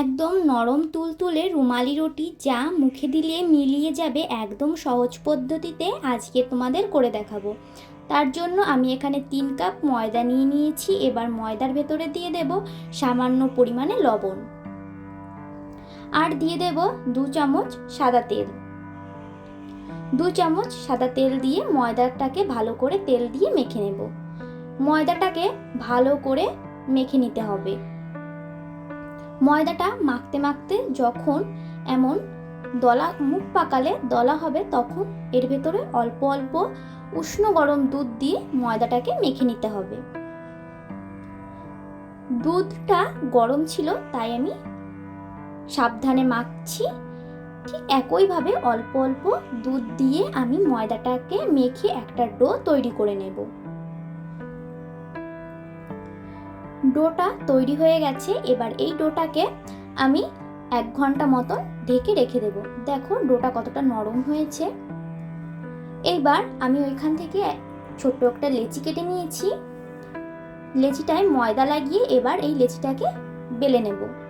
একদম নরম তুলতুলে রুমালি রুটি যা মুখে দিলে মিলিয়ে যাবে একদম সহজ পদ্ধতিতে আজকে তোমাদের করে দেখাবো। তার জন্য আমি এখানে তিন কাপ ময়দা নিয়ে নিয়েছি, এবার ময়দার ভেতরে দিয়ে দেব সামান্য পরিমাণে লবণ। আর দিয়ে দেব দু চামচ সাদা তেল। দু চামচ সাদা তেল দিয়ে ময়দাটাকে ভালো করে তেল দিয়ে মেখে নেব। ময়দাটাকে ভালো করে মেখে নিতে হবে। ময়দাটা মাখতে মাখতে যখন এমন দলা মুখ পাকালে দলা হবে, তখন এর ভেতরে অল্প অল্প উষ্ণ গরম দুধ দিয়ে ময়দাটাকে মেখে নিতে হবে। দুধটা গরম ছিল, তাই আমি সাবধানে মাখছি। ঠিক একইভাবে অল্প অল্প দুধ দিয়ে আমি ময়দাটাকে মেখে একটা ডো তৈরি করে নেব। ডোটা তৈরি হয়ে গেছে, এবার এই ডোটাকে আমি এক ঘণ্টা মতন ঢেকে রেখে দেব। দেখো, ডোটা কতটা নরম হয়েছে। এইবার আমি ওইখান থেকে ছোট্ট একটা লেচি কেটে নিয়েছি। লেচিটায় ময়দা লাগিয়ে এবার এই লেচিটাকে বেলে নেব।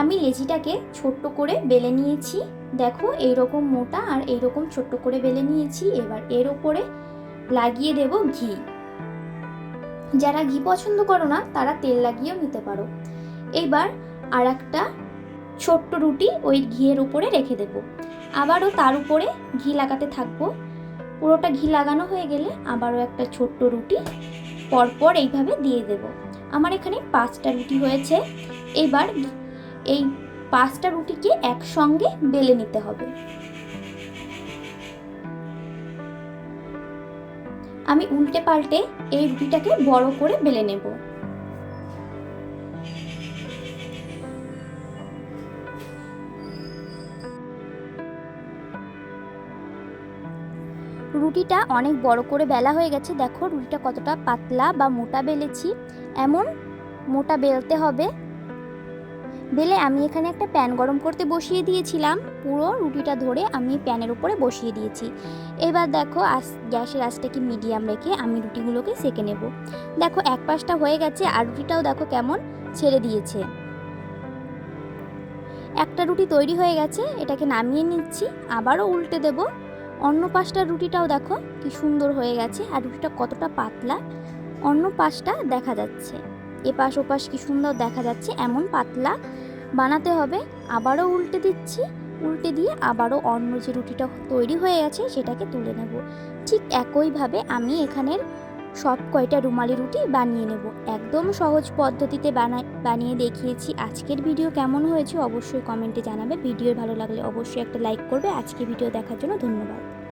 আমি লেচিটাকে ছোট্ট করে বেলে নিয়েছি। দেখো, এইরকম মোটা আর এইরকম ছোট্ট করে বেলে নিয়েছি। এবার এর ওপরে লাগিয়ে দেব ঘি। যারা ঘি পছন্দ করো না, তারা তেল লাগিয়েও নিতে পারো। এবার আর একটা ছোট্ট রুটি ওই ঘিয়ের উপরে রেখে দেব। আবারও তার উপরে ঘি লাগাতে থাকব। পুরোটা ঘি লাগানো হয়ে গেলে আবারও একটা ছোট্ট রুটি পরপর এইভাবে দিয়ে দেব। আমার এখানে পাঁচটা রুটি হয়েছে। এবার এই পাঁচটা রুটিকে একসঙ্গে বেলে নিতে হবে। আমি উল্টে পাল্টে এই রুটিটাকে বড় করে বেলে নেব। রুটিটা অনেক বড় করে বেলা হয়ে গেছে, দেখো রুটিটা কতটা পাতলা বা মোটা বেলেছি। এমন মোটা বেলতে হবে বেলে আমি এখানে একটা প্যান গরম করতে বসিয়ে দিয়েছিলাম। পুরো রুটিটা ধরে আমি প্যানের উপরে বসিয়ে দিয়েছি। এবার দেখো আস গ্যাসের আঁচটাকে মিডিয়াম রেখে আমি রুটিগুলোকে সেকে নেব। দেখো এক পাশটা হয়ে গেছে আর রুটিটাও দেখো কেমন ছেড়ে দিয়েছে। একটা রুটি তৈরি হয়ে গেছে, এটাকে নামিয়ে নিচ্ছি, আবারও উল্টে দেব। অন্য পাশটার রুটিটাও দেখো কি সুন্দর হয়ে গেছে আর রুটিটা কতটা পাতলা। অন্য পাশটা দেখা যাচ্ছে। এপাশ ওপাশ কি সুন্দর দেখা যাচ্ছে, এমন পাতলা। বানাতে হবে, আবারও উল্টে দিচ্ছি, উল্টে দিয়ে আবারও অন্য যে রুটিটা তৈরি হয়ে গেছে সেটাকে তুলে নেব। ঠিক একইভাবে আমি এখানের সব কয়টা রুমালি রুটি বানিয়ে নেব। একদম সহজ পদ্ধতিতে বানিয়ে দেখিয়েছি। আজকের ভিডিও কেমন হয়েছে অবশ্যই কমেন্টে জানাবে। ভিডিও ভালো লাগলে অবশ্যই একটা লাইক করবে। আজকে ভিডিও দেখার জন্য ধন্যবাদ।